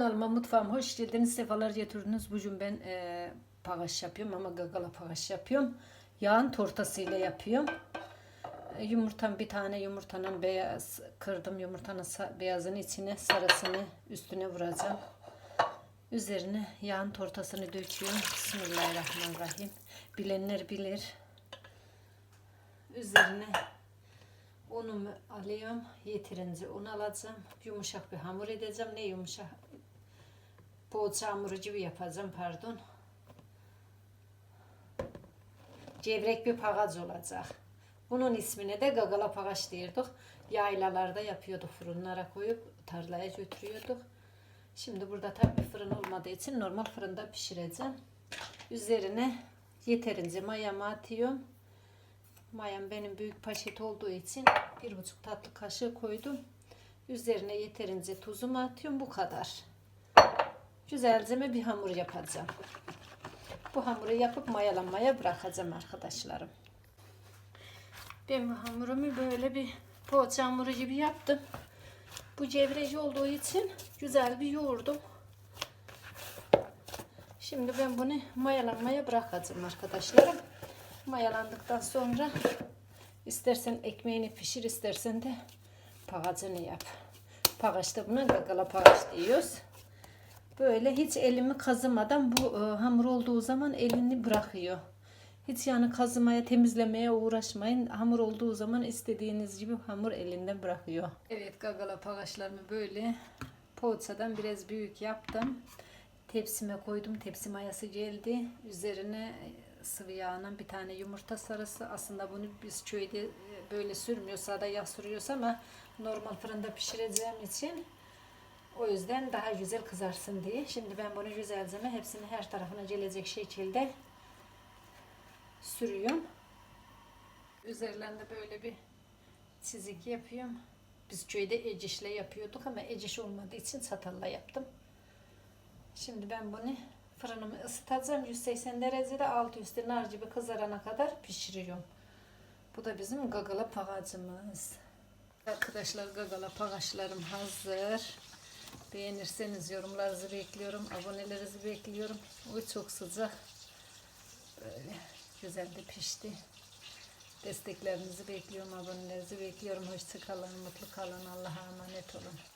Kanalıma mutfağıma hoş geldiniz. Sefalar getirdiniz. Bugün ben e, pagaş yapıyorum ama gagala pagaş yapıyorum. Yağın tortasıyla yapıyorum. E, yumurtam bir tane yumurtanın beyaz kırdım. Yumurtanın beyazını içine sarısını üstüne vuracağım. Üzerine yağın tortasını döküyorum. Bismillahirrahmanirrahim. Bilenler bilir. Üzerine unumu alıyorum. Yeterince un alacağım. Yumuşak bir hamur edeceğim. Ne yumuşak? Poğaça hamuru gibi yapacağım pardon. Cevrek bir pagaç olacak. Bunun ismine de gagala pagaç diyorduk. Yaylalarda yapıyorduk fırınlara koyup tarlaya götürüyorduk. Şimdi burada tabii fırın olmadığı için normal fırında pişireceğim. Üzerine yeterince mayamı atıyorum. Mayam benim büyük paşet olduğu için bir buçuk tatlı kaşığı koydum. Üzerine yeterince tuzumu atıyorum. Bu kadar. Güzelce bir hamur yapacağım. Bu hamuru yapıp mayalanmaya bırakacağım arkadaşlarım. Ben bu hamurumu böyle bir poğaça hamuru gibi yaptım. Bu cevreci olduğu için güzel bir yoğurdum. Şimdi ben bunu mayalanmaya bırakacağım arkadaşlarım. Mayalandıktan sonra istersen ekmeğini pişir istersen de pagacını yap. Pagaçta buna gagala pagaç diyoruz. Böyle hiç elimi kazımadan bu e, hamur olduğu zaman elini bırakıyor. Hiç yani kazımaya, temizlemeye uğraşmayın. Hamur olduğu zaman istediğiniz gibi hamur elinden bırakıyor. Evet gagala pagaçlarımı böyle poğaçadan biraz büyük yaptım. Tepsime koydum. Tepsi mayası geldi. Üzerine e, sıvı yağla bir tane yumurta sarısı. Aslında bunu biz köyde e, böyle sürmüyorsa da yağ sürüyorsa ama normal fırında pişireceğim için o yüzden daha güzel kızarsın diye. Şimdi ben bunu güzelce hepsini her tarafına gelecek şekilde sürüyorum. Üzerlerinde böyle bir çizik yapıyorum. Biz köyde ecişle yapıyorduk ama eciş olmadığı için çatalla yaptım. Şimdi ben bunu fırınımı ısıtacağım. 180 derecede altı üstü nar gibi kızarana kadar pişiriyorum. Bu da bizim gagala pagacımız. Arkadaşlar gagala pagaçlarım hazır. Beğenirseniz yorumlarınızı bekliyorum. Abonelerinizi bekliyorum. O çok sıcak. Böyle güzel de pişti. Desteklerinizi bekliyorum. Abonelerinizi bekliyorum. Hoşçakalın. Mutlu kalın. Allah'a emanet olun.